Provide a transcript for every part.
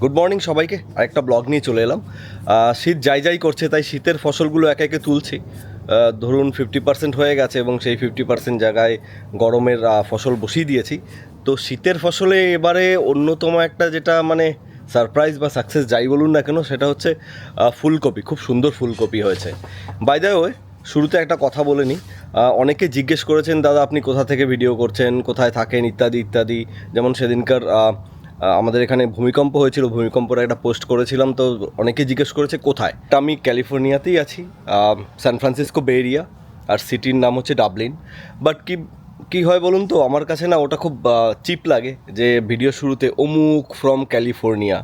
Good morning সবাইকে। আরেকটা blog নিয়ে চলে এলাম। শীত যাই যাই করছে, তাই শীতের ফসলগুলো একে একে তুলছি। ধরুন ফিফটি পার্সেন্ট হয়ে গেছে এবং সেই ফিফটি পার্সেন্ট জায়গায় গরমের ফসল বসিয়ে দিয়েছি। তো শীতের ফসলে এবারে অন্যতম একটা যেটা মানে সারপ্রাইজ বা সাকসেস যাই বলুন না কেন, সেটা হচ্ছে ফুলকপি। খুব সুন্দর ফুলকপি হয়েছে। বাই দ্য ওয়ে শুরুতে একটা কথা বলে নিই। অনেকে জিজ্ঞেস করেছেন, দাদা, আপনি কোথা থেকে ভিডিও করছেন? কোথায় থাকেন? ইত্যাদি ইত্যাদি। যেমন সেদিনকার আমাদের এখানে ভূমিকম্প হয়েছিল, ভূমিকম্পের একটা পোস্ট করেছিলাম, তো অনেকে জিজ্ঞেস করেছে কোথায়? আমি ক্যালিফোর্নিয়াতেই আছি সান ফ্রান্সিসকো বে এরিয়া আর সিটির নাম হচ্ছে ডাবলিন বাট কি, কী হয় বলুন তো, আমার কাছে না ওটা খুব চিপ লাগে যে ভিডিও শুরুতে অমুক ফ্রম ক্যালিফোর্নিয়া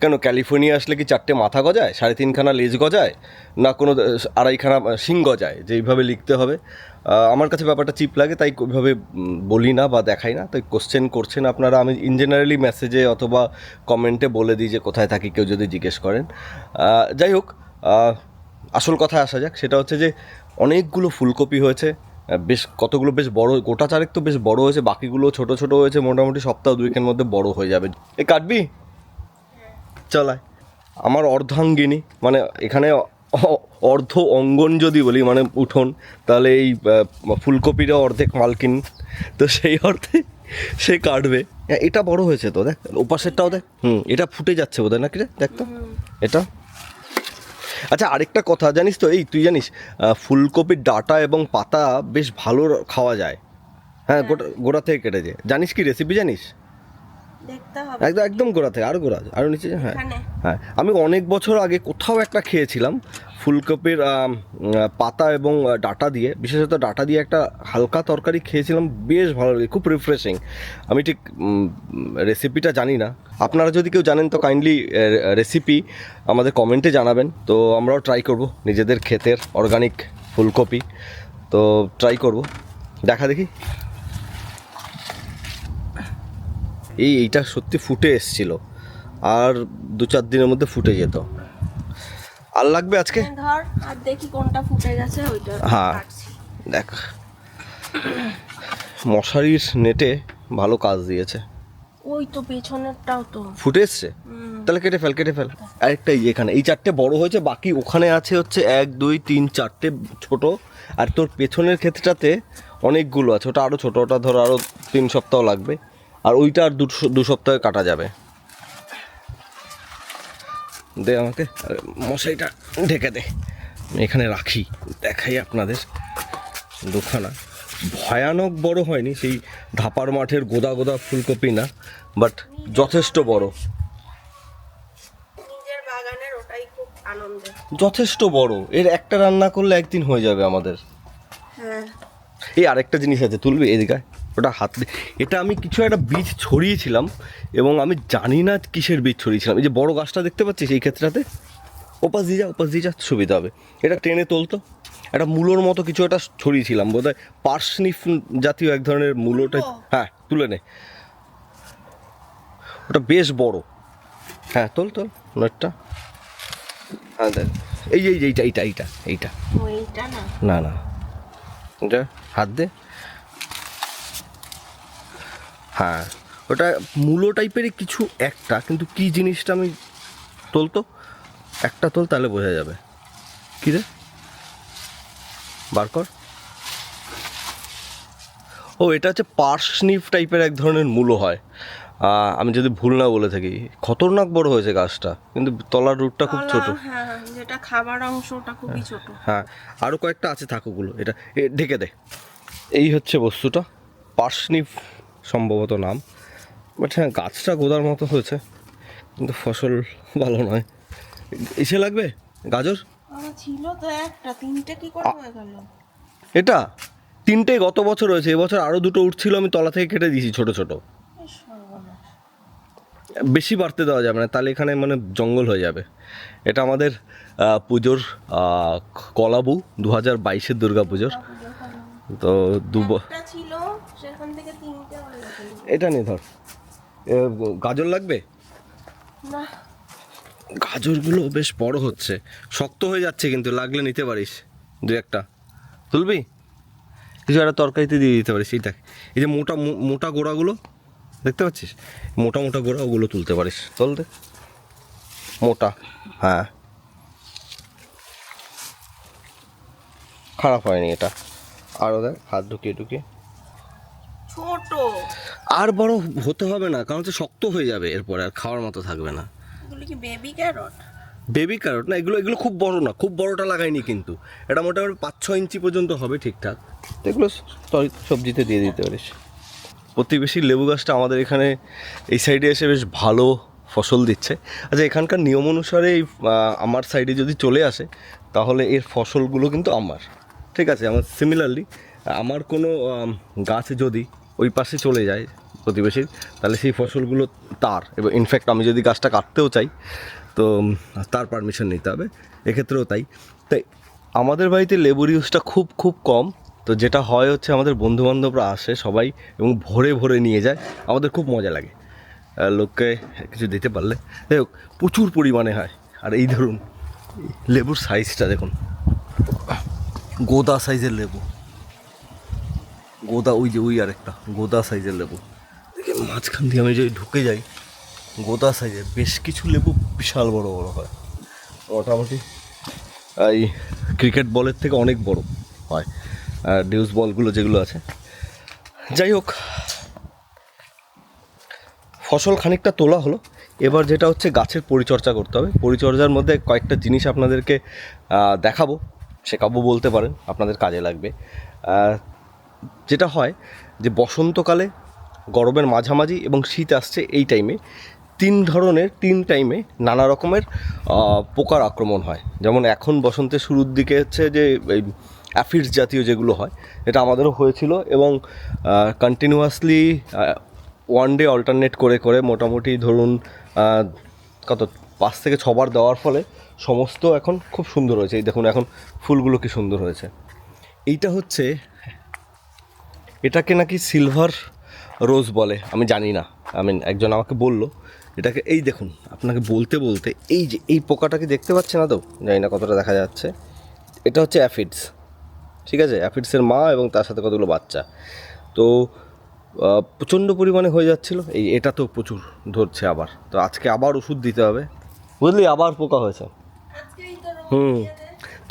কেন, ক্যালিফোর্নিয়া আসলে কি চারটে মাথা গজায়? সাড়ে তিনখানা লেজ গজায়? না কোনো আড়াইখানা শিং গজায়? যে এইভাবে লিখতে হবে। আমার কাছে ব্যাপারটা চিপ লাগে, তাই ওইভাবে বলি না বা দেখাই না। তাই কোশ্চেন করছেন আপনারা। আমি ইন জেনারেলি মেসেজে অথবা কমেন্টে বলে দিই যে কোথায় থাকি, কেউ যদি জিজ্ঞেস করেন। যাই হোক আসল কথায় আসা যাক। সেটা হচ্ছে যে, অনেকগুলো ফুলকপি হয়েছে। বেশ কতগুলো, বেশ বড়, গোটা চারেক তো বেশ বড় হয়েছে। বাকিগুলো ছোট ছোট হয়েছে। মোটামুটি সপ্তাহ দুয়েকের মধ্যে বড় হয়ে যাবে। এ, কাটবি? চলায়। আমার অর্ধাঙ্গিনী মানে এখানে অর্ধ অঙ্গন যদি বলি মানে উঠোন তাহলে এই ফুলকপিরও অর্ধেক মালকিন। তো সেই অর্থে সে কাটবে। হ্যাঁ, এটা বড় হয়েছে তো দেখ ওপাশেরটাও দেখ। হুম এটা ফুটে যাচ্ছে বোধহয় নাকি রে? দেখ তো এটা। আচ্ছা আরেকটা কথা জানিস তো এই তুই জানিস ফুলকপির ডাটা এবং পাতা বেশ ভালো খাওয়া যায়। হ্যাঁ গোটা গোড়া থেকে কেটে যায়। জানিস কি রেসিপি জানিস? একদম একদম গোড়া থেকে আরও গোড়া আরও নিচে হ্যাঁ। হ্যাঁ আমি অনেক বছর আগে কোথাও একটা খেয়েছিলাম ফুলকপির পাতা এবং ডাটা দিয়ে বিশেষত ডাটা দিয়ে একটা হালকা তরকারি খেয়েছিলাম বেশ ভালো লাগে খুব রিফ্রেশিং আমি ঠিক রেসিপিটা জানি না। আপনারা যদি কেউ জানেন তো কাইন্ডলি রেসিপি আমাদের কমেন্টে জানাবেন। তো আমরাও ট্রাই করব নিজেদের ক্ষেতের অর্গানিক ফুলকপি। তো ট্রাই করব। দেখা দেখি। এই এইটা সত্যি ফুটে এসছিল। আর দু চার দিনের মধ্যে ফুটে যেত। আর লাগবে আজকে? ধর আর দেখি কোনটা ফুটে গেছে ওইটা হ্যাঁ। দেখ। মশারির নেটে ভালো কাজ দিয়েছে। ওই তো পেছনেরটাও তো। ফুটে এসছে? তাহলে কেটে ফেল কেটে ফেল। আরেকটা এখানে এই চারটে বড় হয়েছে বাকি ওখানে আছে হচ্ছে এক দুই তিন চারটে ছোট। আর তোর পেছনের ক্ষেত্রটাতে অনেকগুলো আছে ওটা আরও ছোটো ওটা ধর আরও তিন সপ্তাহ লাগবে। আর ওইটা আর দু সপ্তাহে কাটা যাবে। দে আমাকে আর মশারিটা ঢেকে দে। আমি এখানে রাখি দেখাই আপনাদের। দুখানা। ভয়ানক বড় হয়নি সেই ধাপার মাঠের গোদা গোদা ফুলকপি না বাট যথেষ্ট বড়। যথেষ্ট বড়। এর একটা রান্না করলে একদিন হয়ে যাবে আমাদের। হ্যাঁ। এই আরেকটা জিনিস আছে তুলবি এদিকে আয়। ওটা হাত এটা আমি কিছু একটা বীজ ছড়িয়েছিলাম এবং আমি জানি না কিসের বীজ ছড়িয়েছিলাম। এই যে বড় গাছটা দেখতে পাচ্ছিস এই ক্ষেত্রটাতে? ওপাশ দিয়ে যা ওপাশ দিয়ে যা সুবিধা হবে। এটা টেনে তোলতো একটা মূলোর মতো কিছু একটা ছড়িয়েছিলাম বোধ হয় পার্সনিফ জাতীয় এক ধরনের মূলোটা হ্যাঁ তুলে নে। ওটা বেশ বড়। হ্যাঁ তোল তোল নেটটা হ্যাঁ দেখ। এই যে এই যে এইটা এইটা এইটা। এইটা না না। এটা হাত দে। হ্যাঁ ওটা মূলো টাইপেরই কিছু একটা কিন্তু কি জিনিসটা আমি তোলতো? একটা তোল তাহলে বোঝা যাবে। কি রে? বার কর। ও এটা হচ্ছে পার্সনিফ টাইপের এক ধরনের মূলো হয়। আমি যদি ভুল না বলে থাকি খতরনাক বড় হয়েছে গাছটা কিন্তু তলার রুটটা খুব ছোট। হ্যাঁ যেটা খাবার অংশটা খুবই ছোট। হ্যাঁ আরও কয়েকটা আছে থাকুকগুলো এটা এ, ঢেকে দে। এই হচ্ছে বস্তুটা পার্সনিফ সম্ভবত নাম। বাট হ্যাঁ গাছটা গোদার মতো হয়েছে। কিন্তু ফসল ভালো নয়। এসে লাগবে? গাজর? ছিল তো একটা তিনটে কি করে হয়ে গেল? এটা? তিনটে গত বছর হয়েছে। এবছর আরও দুটো উঠছিল আমি তলা থেকে কেটে দিয়েছি ছোট ছোট। বেশি বাড়তে দেওয়া যাবে না। তাহলে এখানে মানে জঙ্গল হয়ে যাবে। এটা আমাদের পুজোর কলাবু দু হাজার বাইশের দুর্গা পুজোর তো দু ছিল সেখান থেকে তিনটে হয়ে গেল এটা নিয়ে ধর। গাজর লাগবে? না। গাজরগুলো বেশ বড় হচ্ছে। শক্ত হয়ে যাচ্ছে কিন্তু লাগলে নিতে পারিস। দু একটা। তুলবি? কিছু একটা তরকারিতে দিয়ে দিতে পারিস এইটা এই যে মোটা মোটা গোড়াগুলো দেখতে পাচ্ছিস? মোটা মোটা গোড়া ওগুলো তুলতে পারিস। চল দে। মোটা হ্যাঁ। খারাপ হয়নি এটা। আরও দেখ হাত ঢুকিয়ে ঢুকিয়ে। ছোট। আর বড় হতে হবে না কারণ হচ্ছে শক্ত হয়ে যাবে এরপরে আর খাওয়ার মতো থাকবে না। এগুলো কি বেবি ক্যারট বেবি ক্যারট না এগুলো এগুলো খুব বড় না খুব বড়টা লাগাইনি কিন্তু। এটা মোটামুটি পাঁচ ছ ইঞ্চি পর্যন্ত হবে ঠিকঠাক। তো এগুলো সবজিতে দিয়ে দিতে পারিস। প্রতিবেশী লেবু গাছটা আমাদের এখানে এই সাইডে এসে বেশ ভালো ফসল দিচ্ছে। আচ্ছা এখানকার নিয়ম অনুসারে এই আমার সাইডে যদি চলে আসে তাহলে এর ফসলগুলো কিন্তু আমার। ঠিক আছে আমার সিমিলারলি আমার কোনো গাছ যদি ওই পাশে চলে যায় প্রতিবেশীর তাহলে সেই ফসলগুলো তার। এবং ইনফ্যাক্ট আমি যদি গাছটা কাটতেও চাই, তো তার পারমিশন নিতে হবে, এক্ষেত্রেও তাই। তাই আমাদের বাড়িতে লেবুর ইউজটা খুব খুব কম। তো যেটা হয় হচ্ছে আমাদের বন্ধুবান্ধবরা আসে সবাই এবং ভরে ভরে নিয়ে যায়। আমাদের খুব মজা লাগে। লোককে কিছু দিতে পারলে। যাই হোক, প্রচুর পরিমাণে হয়। আর এই ধরুন, লেবুর সাইজটা দেখুন। গোদা সাইজের লেবু। গোদা, ওই যে ওই আরেকটা, গোদা সাইজের লেবু। দেখে মাঝখান দিয়ে আমি যদি ঢুকে যাই, গোদা সাইজের বেশ কিছু লেবু বিশাল বড় বড় হয়। মোটামুটি, এই ক্রিকেট বলের থেকে অনেক বড় হয়। আর ডিউস বলগুলো যেগুলো আছে। যাই হোক, ফসল খানিকটা তোলা হলো। এবার যেটা হচ্ছে গাছের পরিচর্যা করতে হবে। পরিচর্যার মধ্যে কয়েকটা জিনিস আপনাদেরকে দেখাবো, শেখাবো বলতে পারেন, আপনাদের কাজে লাগবে। যেটা হয় যে বসন্তকালে গরমের মাঝামাঝি এবং শীত আসছে এই টাইমে তিন ধরনের, তিন টাইমে নানা রকমের পোকার আক্রমণ হয়। যেমন এখন বসন্তের শুরুর দিকে হচ্ছে যে, এই অ্যাফিডস জাতীয় যেগুলো হয়, এটা আমাদেরও হয়েছিল এবং কন্টিনিউয়াসলি ওয়ান ডে অল্টারনেট করে করে মোটামুটি ধরুন কত, পাঁচ থেকে ছবার দেওয়ার ফলে সমস্ত এখন খুব সুন্দর হয়েছে। এই দেখুন এখন ফুলগুলো কি সুন্দর হয়েছে। এইটা হচ্ছে এটাকে নাকি সিলভার রোজ বলে আমি জানি না। আমি একজন আমাকে বলল এটাকে এই দেখুন আপনাকে বলতে বলতে এই যে এই পোকাটাকে দেখতে পাচ্ছে না তো? জানি না কতটা দেখা যাচ্ছে। এটা হচ্ছে অ্যাফিডস ঠিক আছে? অ্যাফিডসের মা এবং তার সাথে কতগুলো বাচ্চা। তো প্রচণ্ড পরিমাণে হয়ে যাচ্ছিল এই এটা তো প্রচুর ধরছে আবার। তো আজকে আবার ওষুধ দিতে হবে। বুঝলি? আবার পোকা হয়েছে। হুম।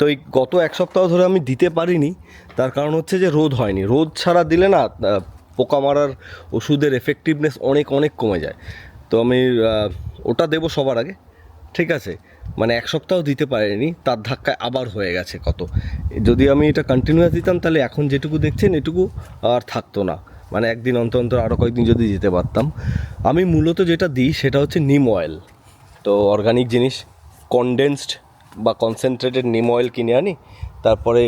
তো এই গত এক সপ্তাহ ধরে আমি দিতে পারিনি। তার কারণ হচ্ছে যে রোদ হয়নি। রোদ ছাড়া দিলে না পোকা মারার ওষুধের এফেক্টিভনেস অনেক অনেক কমে যায়। তো আমি ওটা দেবো সবার আগে। ঠিক আছে? মানে এক সপ্তাহ দিতে পারিনি, তার ধাক্কায় আবার হয়ে গেছে কত। যদি আমি এটা কন্টিনিউয়াস দিতাম, তাহলে এখন যেটুকু দেখছেন, এটুকু আর থাকতো না। মানে একদিন অন্তর অন্তর আরও কয়েকদিন যদি দিতে পারতাম। আমি মূলত যেটা দিই, সেটা হচ্ছে নিম অয়েল তো অর্গানিক জিনিস কনডেন্সড বা কনসেন্ট্রেটেড নিম অয়েল কিনে আনি, তারপরে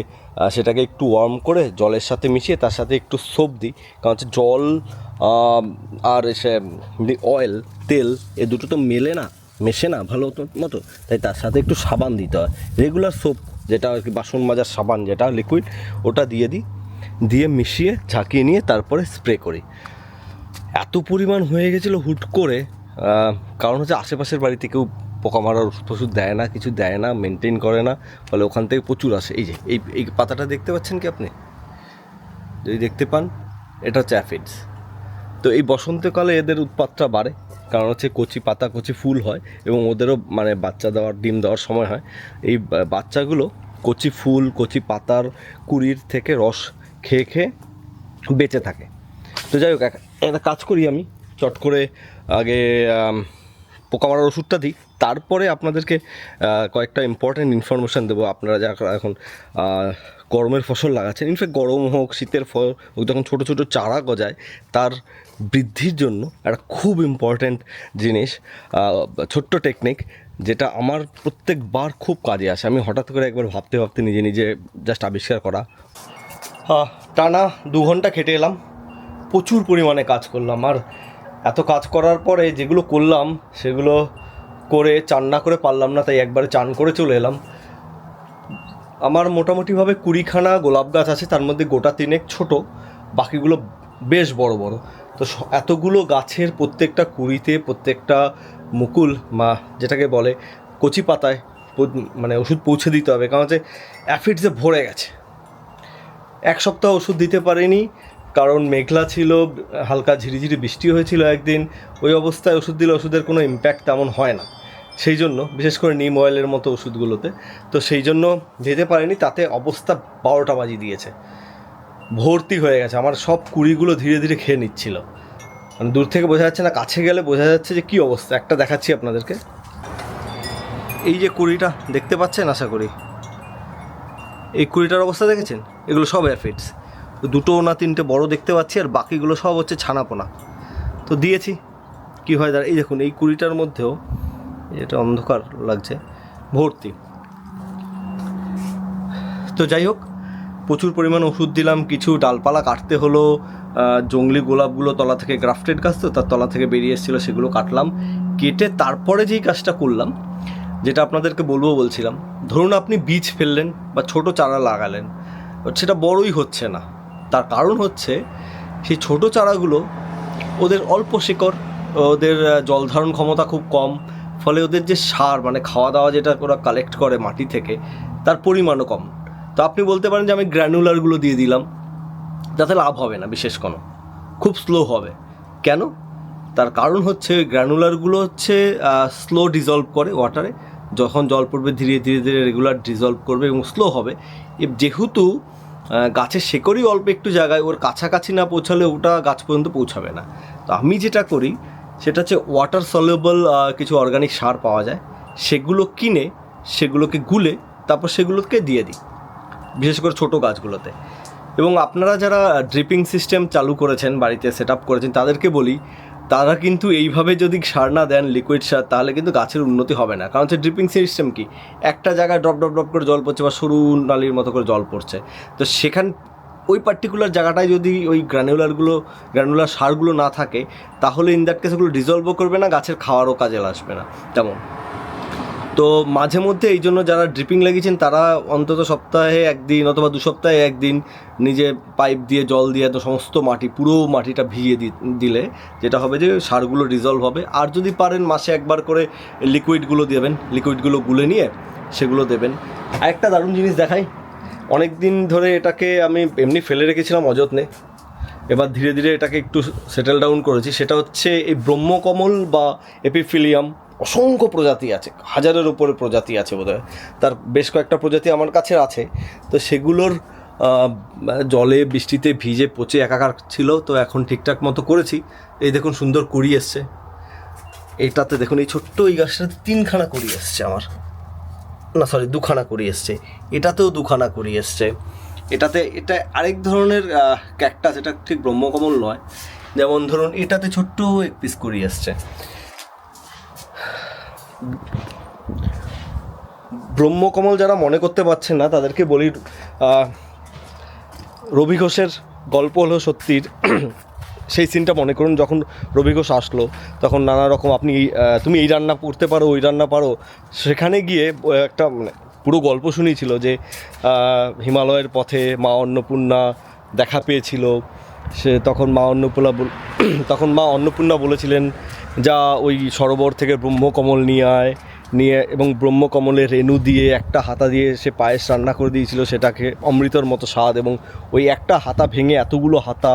সেটাকে একটু ওয়ার্ম করে জলের সাথে মিশিয়ে তার সাথে একটু সোপ দিই। কারণ হচ্ছে জল আর সে অয়েল তেল, এ দুটো তো মেলে না, মেশে না ভালো মতো তাই তার সাথে একটু সাবান দিতে হয়। রেগুলার সোপ যেটা আর কি বাসন মাজার সাবান যেটা লিকুইড ওটা দিয়ে দিই। দিয়ে মিশিয়ে, ঝাঁকিয়ে নিয়ে তারপরে স্প্রে করি। এত পরিমাণ হয়ে গেছিল হুট করে কারণ হচ্ছে আশেপাশের বাড়িতে কেউ পোকা মারার ওষুধ দেয় না কিছু দেয় না মেনটেন করে না ফলে ওখান থেকে প্রচুর আসে। এই যে এই এই পাতাটা দেখতে পাচ্ছেন কি আপনি? যদি দেখতে পান এটা হচ্ছে অ্যাফিডস তো এই বসন্তকালে এদের উৎপাতটা বাড়ে কারণ হচ্ছে কচি পাতা কচি ফুল হয় এবং ওদেরও মানে বাচ্চা দেওয়ার ডিম দেওয়ার সময় হয়। এই বাচ্চাগুলো কচি ফুল কচি পাতার কুড়ির থেকে রস খেয়ে খেয়ে বেঁচে থাকে। তো যাই হোক এক- একটা কাজ করি আমি। চট করে আগে আম, পোকা মারার ওষুধটা দিই। তারপরে আপনাদেরকে কয়েকটা ইম্পর্ট্যান্ট ইনফরমেশান দেবো। আপনারা যারা এখন গরমের ফসল লাগাচ্ছেন ইনফ্যাক্ট গরম হোক, শীতের ফল হোক, যখন ছোটো ছোটো চারা গজায়, তার বৃদ্ধির জন্য একটা খুব ইম্পর্ট্যান্ট জিনিস ছোট্ট টেকনিক যেটা আমার প্রত্যেকবার খুব কাজে আসে। আমি হঠাৎ করে একবার ভাবতে ভাবতে নিজে নিজে জাস্ট আবিষ্কার করা। টানা দু ঘণ্টা খেটে এলাম। প্রচুর পরিমাণে কাজ করলাম। আর এত কাজ করার পরে যেগুলো করলাম, সেগুলো করে চান না করে পারলাম না, তাই একবারে চান করে চলে এলাম। আমার মোটামুটিভাবে কুড়িখানা গোলাপ গাছ আছে, তার মধ্যে গোটা তিনেক ছোট, বাকিগুলো বেশ বড় বড়। তো এতগুলো গাছের প্রত্যেকটা কুড়িতে প্রত্যেকটা মুকুল মা যেটাকে বলে কচি পাতায় মানে ওষুধ পৌঁছে দিতে হবে, কারণ হচ্ছে অ্যাফিডসে ভরে গেছে। এক সপ্তাহ ওষুধ দিতে পারিনি কারণ মেঘলা ছিল, হালকা ঝিরিঝিরি বৃষ্টি হয়েছিল একদিন, ওই অবস্থায় ওষুধ দিলে ওষুধের কোনো ইম্প্যাক্ট তেমন হয় না। সেই জন্য, বিশেষ করে নিম অয়েলের মতো ওষুধগুলোতে, তো সেই জন্য যেতে পারেনি, তাতে অবস্থা বারোটা বাজি দিয়েছে। ভর্তি হয়ে গেছে, আমার সব কুড়িগুলো ধীরে ধীরে খেয়ে নিচ্ছিল। মানে দূর থেকে বোঝা যাচ্ছে না, কাছে গেলে বোঝা যাচ্ছে যে কী অবস্থা, একটা দেখাচ্ছি আপনাদেরকে। এই যে কুড়িটা, দেখতে পাচ্ছেন আশা করি? এই কুড়িটার অবস্থা দেখেছেন? এগুলো সব অ্যাফিডস দুটো না তিনটে বড় দেখতে পাচ্ছি, আর বাকিগুলো সব হচ্ছে ছানাপোনা। তো দিয়েছি। কি হয় দাঁড়া, এই দেখুন, এই কুড়িটার মধ্যেও এটা অন্ধকার লাগছে, ভর্তি। তো যাই হোক, প্রচুর পরিমাণ ওষুধ দিলাম, কিছু ডালপালা কাটতে হলো জংলি গোলাপগুলো তলা থেকে গ্রাফটেড গাছ তো, তার তলা থেকে বেরিয়ে এসেছিল, সেগুলো কাটলাম। কেটে তারপরে যেই কাজটা করলাম, যেটা আপনাদেরকে বলব বলছিলাম, ধরুন আপনি বীজ ফেললেন বা ছোট চারা লাগালেন, সেটা বড়ই হচ্ছে না। তার কারণ হচ্ছে সেই ছোট চারাগুলো ওদের অল্প শিকড়, ওদের জল ধারণ ক্ষমতা খুব কম, ফলে ওদের যে সার মানে খাওয়া দাওয়া যেটা ওরা কালেক্ট করে মাটি থেকে, তার পরিমাণও কম। তো আপনি বলতে পারেন যে আমি গ্র্যানুলারগুলো দিয়ে দিলাম যাতে লাভ হবে না বিশেষ কোনো, খুব স্লো হবে। কেন? তার কারণ হচ্ছে গ্র্যানুলারগুলো হচ্ছে স্লো ডিজলভ করে ওয়াটারে যখন জল পড়বে ধীরে ধীরে ধীরে রেগুলার ডিজলভ করবে এবং স্লো হবে। যেহেতু গাছের শেকড়ই অল্প একটু জায়গায়, ওর কাছাকাছি না পৌঁছালে ওটা গাছ পর্যন্ত পৌঁছাবে না। তো আমি যেটা করি, সেটা হচ্ছে ওয়াটার সলিউবল কিছু অর্গানিক সার পাওয়া যায়। সেগুলো কিনে, সেগুলোকে গুলে, তারপর সেগুলোকে দিয়ে দিই, বিশেষ করে ছোটো গাছগুলোতে। এবং আপনারা যারা ড্রিপিং সিস্টেম চালু করেছেন, বাড়িতে সেট আপ করেছেন, তাদেরকে বলি তারা কিন্তু এইভাবে যদি সার না দেন লিকুইড সার, তাহলে কিন্তু গাছের উন্নতি হবে না। কারণ হচ্ছে ড্রিপিং সিস্টেম কি? একটা জায়গায় ড্রপ ড্রপ ড্রপ করে জল পড়ছে বা সরু নালির মতো করে জল পড়ছে। তো সেখান, ওই পার্টিকুলার জায়গাটায় যদি ওই গ্রানুলারগুলো গ্রানুলার সারগুলো না থাকে, তাহলে ইন দ্যাট কেস ওগুলো ডিজলভও করবে না, গাছের খাওয়ারও কাজে আসবে না। তেমন তো মাঝে মধ্যে এই জন্য যারা ড্রিপিং লাগিয়েছেন, তারা অন্তত সপ্তাহে একদিন অথবা দু সপ্তাহে একদিন নিজে পাইপ দিয়ে, জল দিয়ে তো সমস্ত মাটি, পুরো মাটিটা ভিজিয়ে দিলে যেটা হবে যে সারগুলো রিজলভ হবে। আর যদি পারেন মাসে একবার করে লিকুইডগুলো দেবেন লিকুইডগুলো গুলে নিয়ে সেগুলো দেবেন। আরেকটা দারুণ জিনিস দেখাই অনেক দিন ধরে এটাকে আমি এমনি ফেলে রেখেছিলাম অযত্নে। এবার ধীরে ধীরে এটাকে একটু সেটেল ডাউন করেছি। সেটা হচ্ছে এই ব্রহ্মকমল বা এপিফিলিয়াম অসংখ্য প্রজাতি আছে, হাজারের উপরে প্রজাতি আছে বোধহয়। তার বেশ কয়েকটা প্রজাতি আমার কাছে আছে। তো সেগুলোর জলে বৃষ্টিতে ভিজে পচে একাকার ছিল, তো এখন ঠিকঠাক মতো করেছি। এই দেখুন সুন্দর কুড়ি এসছে। এটাতে দেখুন, এই ছোট্ট এই গাছটাতে তিনখানা কুড়ি এসছে আমার। না সরি দুখানা করি এসছে। এটাতেও দুখানা করি এসছে। এটাতে, এটা আরেক ধরনের ক্যাকটাস এটা ঠিক ব্রহ্মকমল নয়। যেমন ধরুন, এটাতে ছোট্ট এক পিস করি এসছে। ব্রহ্মকমল যারা মনে করতে পারছেন না, তাদেরকে বলি রবি ঘোষের গল্প হলো সত্যির। সেই সিনটা মনে করুন, যখন রবি ঘোষ আসলো, তখন নানা রকম আপনি তুমি এই রান্না করতে পারো, ওই রান্না পারো। সেখানে গিয়ে একটা মানে পুরো গল্প শুনিয়েছিল যে হিমালয়ের পথে মা অন্নপূর্ণা দেখা পেয়েছিল। সে তখন মা অন্নপূর্ণা তখন মা অন্নপূর্ণা বলেছিলেন, যা ওই সরোবর থেকে ব্রহ্মকমল নিয়ে আয়। নিয়ে এবং ব্রহ্মকমলের রেণু দিয়ে একটা হাতা দিয়ে সে পায়েস রান্না করে দিয়েছিল, সেটাকে অমৃতর মতো স্বাদ এবং ওই একটা হাতা ভেঙে এতগুলো হাতা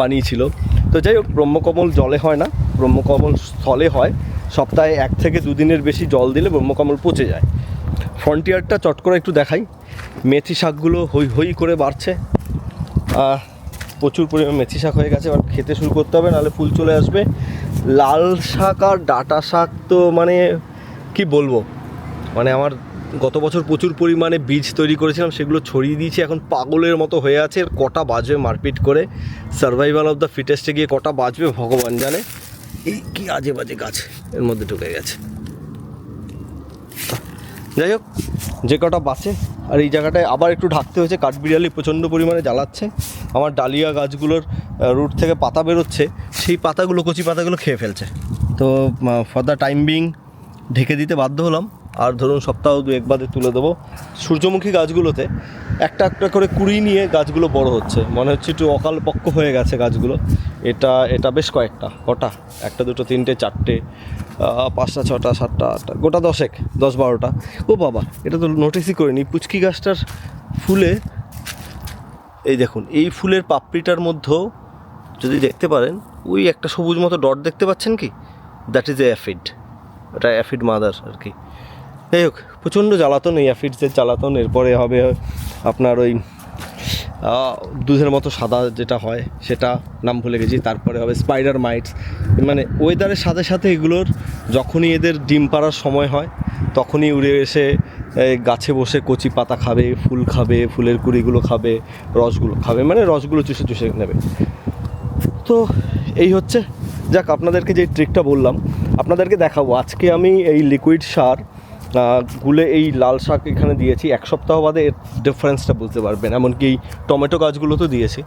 বানিয়েছিল। তো যাই হোক, ব্রহ্মকমল জলে হয় না, ব্রহ্মকমল স্থলে হয়, সপ্তাহে এক থেকে দুদিনের বেশি জল দিলে ব্রহ্মকমল পচে যায়। ফ্রন্টিয়ারটা চট করে একটু দেখাই। মেথি শাকগুলো হই হই করে বাড়ছে। প্রচুর পরিমাণে মেথি শাক হয়ে গেছে, এবার খেতে শুরু করতে হবে, নাহলে ফুল চলে আসবে। লাল শাক আর ডাটা শাক তো মানে কি বলব? মানে আমার গত বছর প্রচুর পরিমাণে বীজ তৈরি করেছিলাম, সেগুলো ছড়িয়ে দিয়েছি, এখন পাগলের মতো হয়ে আছে কটা বাজবে মারপিট করে। সার্ভাইভাল অফ দ্য ফিটেস্টে গিয়ে কটা বাজবে, ভগবান জানে। এই কি আজে বাজে গাছ, এর মধ্যে ঢুকে গেছে। যাই হোক যে কটা বাসে, আর এই জায়গাটায় আবার একটু ঢাকতে হয়েছে কাঠবিড়ালি প্রচণ্ড পরিমাণে জ্বালাচ্ছে। আমার ডালিয়া গাছগুলোর রুট থেকে পাতা বেরোচ্ছে, সেই পাতাগুলো, কচি পাতাগুলো খেয়ে ফেলছে। তো ফর দ্য টাইম বিং ঢেকে দিতে বাধ্য হলাম। আর ধরুন সপ্তাহ দু এক বাদে তুলে দেবো। সূর্যমুখী গাছগুলোতে একটা একটা করে কুড়ি নিয়ে গাছগুলো বড় হচ্ছে। মনে হচ্ছে একটু অকাল পক্ষ হয়ে গেছে গাছগুলো। এটা এটা বেশ কয়েকটা, কটা? একটা, দুটো, তিনটে, চারটে পাঁচটা, ছটা, সাতটা, আটটা, গোটা দশেক, দশ বারোটা। ও বাবা, এটা তো নোটিসই করিনি। পুচকি গাছটার ফুলে, এই দেখুন, এই ফুলের পাপড়িটার মধ্যেও যদি দেখতে পারেন, ওই একটা সবুজ মতো ডট দেখতে পাচ্ছেন কি? দ্যাট ইজ এ অ্যাফিড এটা অ্যাফিড মাদার আর কি। যাই হোক, প্রচণ্ড জ্বালাতন এই অ্যাফিডসের জ্বালাতন, এরপরে হবে আপনার ওই দুধের মতো সাদা যেটা হয়, সেটা নাম ভুলে গেছি, তারপরে হবে স্পাইডার মাইটস মানে ওয়েদারের সাথে সাথে এগুলোর যখনই এদের ডিম পাড়ার সময় হয়, তখনই উড়ে এসে গাছে বসে কচি পাতা খাবে, ফুল খাবে, ফুলের কুড়িগুলো খাবে, রসগুলো খাবে মানে রসগুলো চুষে চুষে নেবে। তো এই হচ্ছে, যাক, আপনাদেরকে যে ট্রিকটা বললাম, আপনাদেরকে দেখাবো। আজকে আমি এই লিকুইড সার গুলে এই লাল শাক এখানে দিয়েছি। এক সপ্তাহ বাদে এর ডিফারেন্সটা বুঝতে পারবেন। এমনকি এই টমেটো গাছগুলো তো দিয়েছি।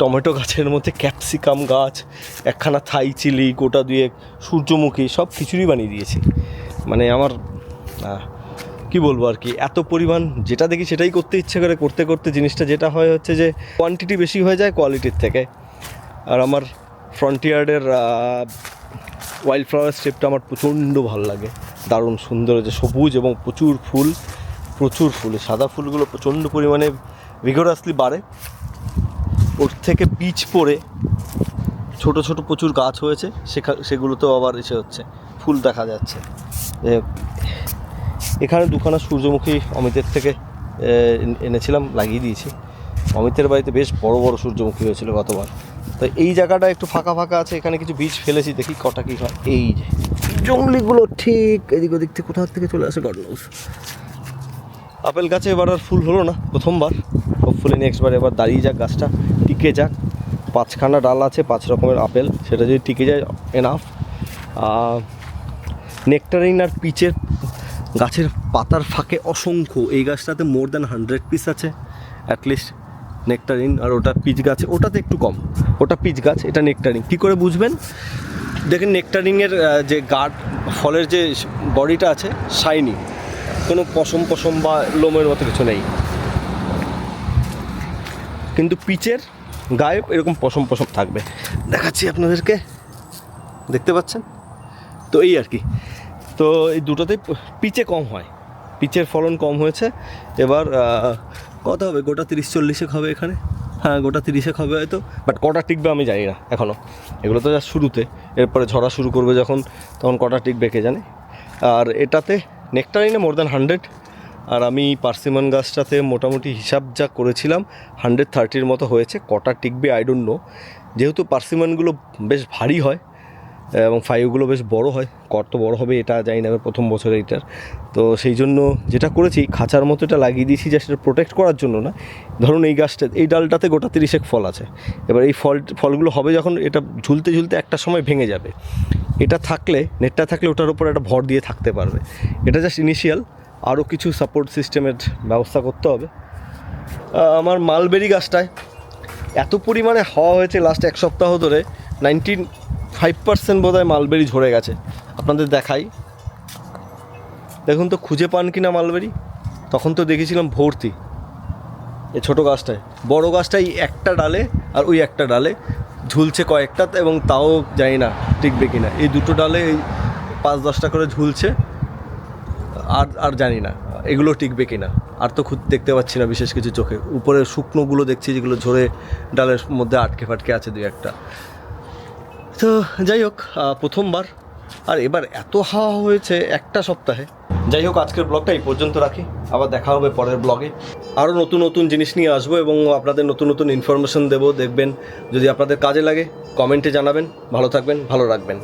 টমেটো গাছের মধ্যে ক্যাপসিকাম গাছ, একখানা থাই চিলি, গোটা দিয়ে সূর্যমুখী, সব খিচুড়ি বানিয়ে দিয়েছি। মানে আমার কি বলব আর কি, এত পরিমাণ যেটা দেখি সেটাই করতে ইচ্ছে করে, করতে করতে জিনিসটা যেটা হয় হচ্ছে যে কোয়ান্টিটি বেশি হয়ে যায় কোয়ালিটির থেকে। আর আমার ফ্রন্টিয়ার্ডের ওয়াইল্ড ফ্লাওয়ার স্টেপটা আমার প্রচণ্ড ভালো লাগে। দারুণ সুন্দর যে সবুজ এবং প্রচুর ফুল প্রচুর ফুল। সাদা ফুলগুলো প্রচণ্ড পরিমাণে ভিগোরাসলি বাড়ে। ওর থেকে বীজ পড়ে ছোট ছোট প্রচুর গাছ হয়েছে, সেখা সেগুলোতেও আবার এসে হচ্ছে, ফুল দেখা যাচ্ছে। এখানে দুখানা সূর্যমুখী অমিতের থেকে এনেছিলাম, লাগিয়ে দিয়েছি। অমিতের বাড়িতে বেশ বড় বড় সূর্যমুখী হয়েছিল গতবার। তো এই জায়গাটা একটু ফাঁকা ফাঁকা আছে, এখানে কিছু বীজ ফেলেছি, দেখি কটা কি হয়। এই যে, জঙ্গলিগুলো ঠিক এদিক ওদিক থেকে, কোথাও থেকে চলে আসে গড নোস আপেল গাছে এবার আর ফুল হলো না, প্রথমবার। হোপফুলি নেক্সট বার এবার দাঁড়িয়ে যাক, গাছটা টিকে যাক। পাঁচখানা ডাল আছে, পাঁচ রকমের আপেল, সেটা যদি টিকে যায় এনাফ নেকটারিন আর পিচের গাছের পাতার ফাঁকে অসংখ্য। এই গাছটাতে মোর দ্যান হান্ড্রেড পিস আছে অ্যাটলিস্ট নেকটারিন আর ওটা পিচ গাছ, ওটাতে একটু কম। ওটা পিচ গাছ, এটা নেকটারিন কী করে বুঝবেন? দেখেন নেকটারিংয়ের যে গার্ড ফলের যে বডিটা আছে শাইনি কোনো পশম পশম বা লোমের মতো কিছু নেই। কিন্তু পিচের গায়ে এরকম পশম পশম থাকবে। দেখাচ্ছি আপনাদেরকে। দেখতে পাচ্ছেন? তো এই আর কি। তো এই দুটোতেই পিচে কম হয়। পিচের ফলন কম হয়েছে। এবার কত হবে? গোটা তিরিশ চল্লিশে হবে এখানে? হ্যাঁ গোটা তিরিশে হবে হয়তো। বাট কটা টিকবে আমি জানি না এখনও এগুলো তো যা শুরুতে। এরপরে ঝরা শুরু করবে যখন, তখন কটা টিকবে কে জানে? আর এটাতে নেকটারিনে মোর দ্যান হান্ড্রেড আর আমি পার্সিমান গাছটাতে মোটামুটি হিসাব যা করেছিলাম হান্ড্রেড থার্টির মতো হয়েছে। কটা টিকবে আই ডোন্ট নো যেহেতু পার্সিমানগুলো বেশ ভারী হয় এবং ফাইভগুলো বেশ বড় হয়। কত বড় হবে, এটা জানি না প্রথম বছর এইটার তো সেই জন্য যেটা করেছি, খাঁচার মতো এটা লাগিয়ে দিয়েছি যে সেটা প্রোটেক্ট করার জন্য না। ধরুন এই গাছটা, এই ডালটাতে গোটা তিরিশেক ফল আছে। এবার এই ফল, ফলগুলো হবে যখন এটা ঝুলতে ঝুলতে একটা সময় ভেঙে যাবে। এটা থাকলে নেটটা থাকলে ওটার উপর একটা ভর দিয়ে থাকতে পারবে। এটা জাস্ট ইনিশিয়াল আরও কিছু সাপোর্ট সিস্টেমের ব্যবস্থা করতে হবে। আমার মালবেরি গাছটায় এত পরিমাণে হাওয়া হয়েছে লাস্ট এক সপ্তাহ ধরে নাইনটিন ফাইভ পার্সেন্ট বোধ হয় মালবেরি ঝরে গেছে। আপনাদের দেখাই। দেখুন তো, খুঁজে পান কি না মালবেরি তখন তো দেখেছিলাম ভর্তি। এই ছোটো গাছটায়। বড় গাছটাই একটা ডালে আর ওই একটা ডালে ঝুলছে কয়েকটা এবং তাও জানি না টিকবে কি না এই দুটো ডালে এই পাঁচ দশটা করে ঝুলছে, আর আর জানি না এগুলো টিকবে কি না আর তো খুব দেখতে পাচ্ছি না বিশেষ কিছু চোখে। উপরে শুকনোগুলো দেখছি যেগুলো ঝরে ডালের মধ্যে আটকে ফাটকে আছে দুই একটা। তো যাই হোক প্রথমবার। আর এবার এত হাওয়া হয়েছে একটা সপ্তাহে। যাই হোক, আজকের ব্লগটা এই পর্যন্ত রাখি। আবার দেখা হবে পরের ব্লগে আরও নতুন নতুন জিনিস নিয়ে আসব এবং আপনাদের নতুন নতুন ইনফরমেশন দেবো, দেখবেন। যদি আপনাদের কাজে লাগে কমেন্টে জানাবেন। ভালো থাকবেন, ভালো রাখবেন।